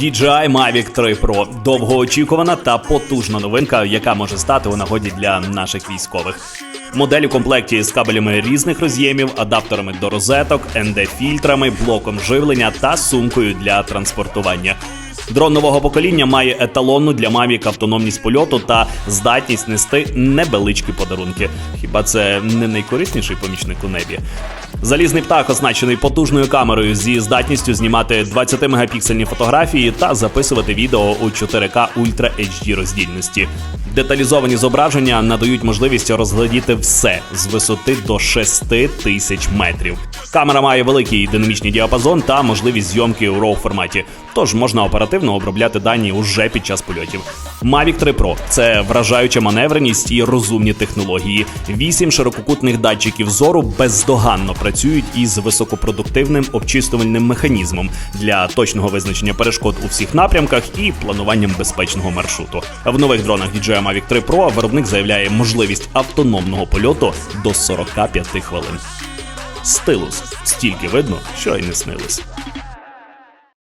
DJI Mavic 3 Pro – довгоочікувана та потужна новинка, яка може стати у нагоді для наших військових. Модель у комплекті з кабелями різних роз'ємів, адаптерами до розеток, ND-фільтрами, блоком живлення та сумкою для транспортування. Дрон нового покоління має еталонну для Mavic автономність польоту та здатність нести невеличкі подарунки. Хіба це не найкорисніший помічник у небі? Залізний птах оснащений потужною камерою зі здатністю знімати 20-мегапіксельні фотографії та записувати відео у 4К Ultra HD роздільності. Деталізовані зображення надають можливість розглядіти все з висоти до 6 тисяч метрів. Камера має великий динамічний діапазон та можливість зйомки у RAW форматі, тож можна оперативно обробляти дані уже під час польотів. Mavic 3 Pro – це вражаюча маневреність і розумні технології. Вісім ширококутних датчиків зору бездоганно працюють із високопродуктивним обчислювальним механізмом для точного визначення перешкод у всіх напрямках і плануванням безпечного маршруту. В нових дронах DJI Mavic 3 Pro виробник заявляє можливість автономного польоту до 45 хвилин. Стилус стільки видно, що й не снилось.